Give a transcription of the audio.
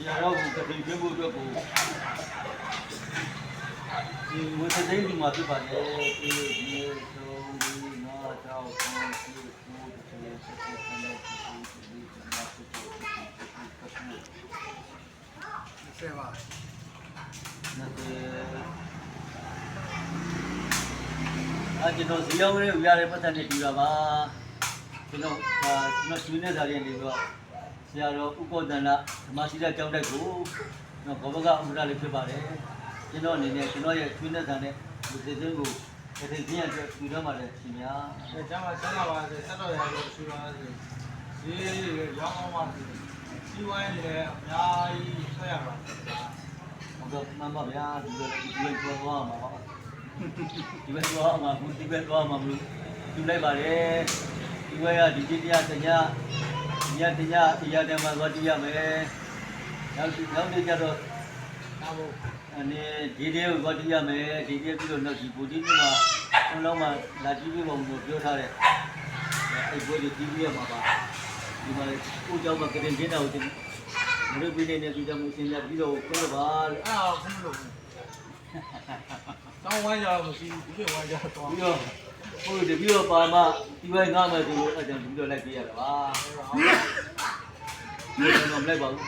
ဆရာတော်ကိုကတိပြဖို့အတွက်ကိုဒီဝတ်သိမ်းဒီမှာဖြစ်ပါတယ်ဒီဒီဆုံးဒီနာတောက်ဆုံးဒီကိုဒီစေစက်စက်နဲ့ဒီဒီဒီမှာဖြစ်ဖို့ဒီဒီဆယ်ပါအကျွန်တော်ဇီယောင်းလေးကိုရတဲ့ပတ်သက်နဲ့ဒီပါပါကျွန်တော်အာကျွန်တော်ရှင်နေစားရင်ဒီတော့ ဆရာတော်ဥက္ကောတန္တဓမ္မရှိတဲ့ကျောင်းတက်ကိုကျွန်တော်ဘောဘကဥဒ္ဒလေးဖြစ်ပါတယ်ကျွန်တော်အနေနဲ့ကျွန်တော်ရဲ့ရှင်နေစားတဲ့လူစိတ်ကိုတတိယအတွက်ဒီတော့မှလည်းရှင်များအဲကျမ်းမှာဆက်လာပါစေဆက်တော်ရလို့ရှိပါစေဈေးရောင်းအောင်ပါစေစီဝိုင်းလည်းအများကြီးဆက်ရပါစေဟုတ်တော့မှန်ပါဗျာဒီလိုဒီလိုပြောသွားမှာပါဒီဘက်သွားမှာဘူးဒီဘက်သွားမှာမလို့ယူလိုက်ပါတယ်ဒီဘက်ကဒီတိတရားတရား ညတညအရာတမှာသွားတီးရမယ်နောက်နောက်နေ့ကျတော့ဒါဘုအနေဒီတေးကိုသွားတီးရမယ်ဒီတေးပြီးတော့နောက်ဒီဘူတီးမှာဘုံလုံးမှာလာကြည့်ပြီးပုံကိုပြောထားတဲ့အဲ့ဘွေးကိုတီးပြရမှာပါဒီမှာကိုကြောင့်မကတင်တင်တာကိုမလုပ်ပြီးနေတဲ့သူကြောင့်မစင်ကြပြီးတော့ပြောပါလို့အဲ့ဒါကိုမလုပ်ဘူးတောင်းဝိုင်းကြတော့မရှိဘူးဒီလိုဝိုင်းကြတော့ပြီးတော့ ဟိုတပြီးတော့ပါမဒီဘက်ငားမယ်ဆိုလို့အဲ့ကြောင့်ပြီးတော့လိုက်ပြရတာပါဒီတော့မလိုက်ပါဘူး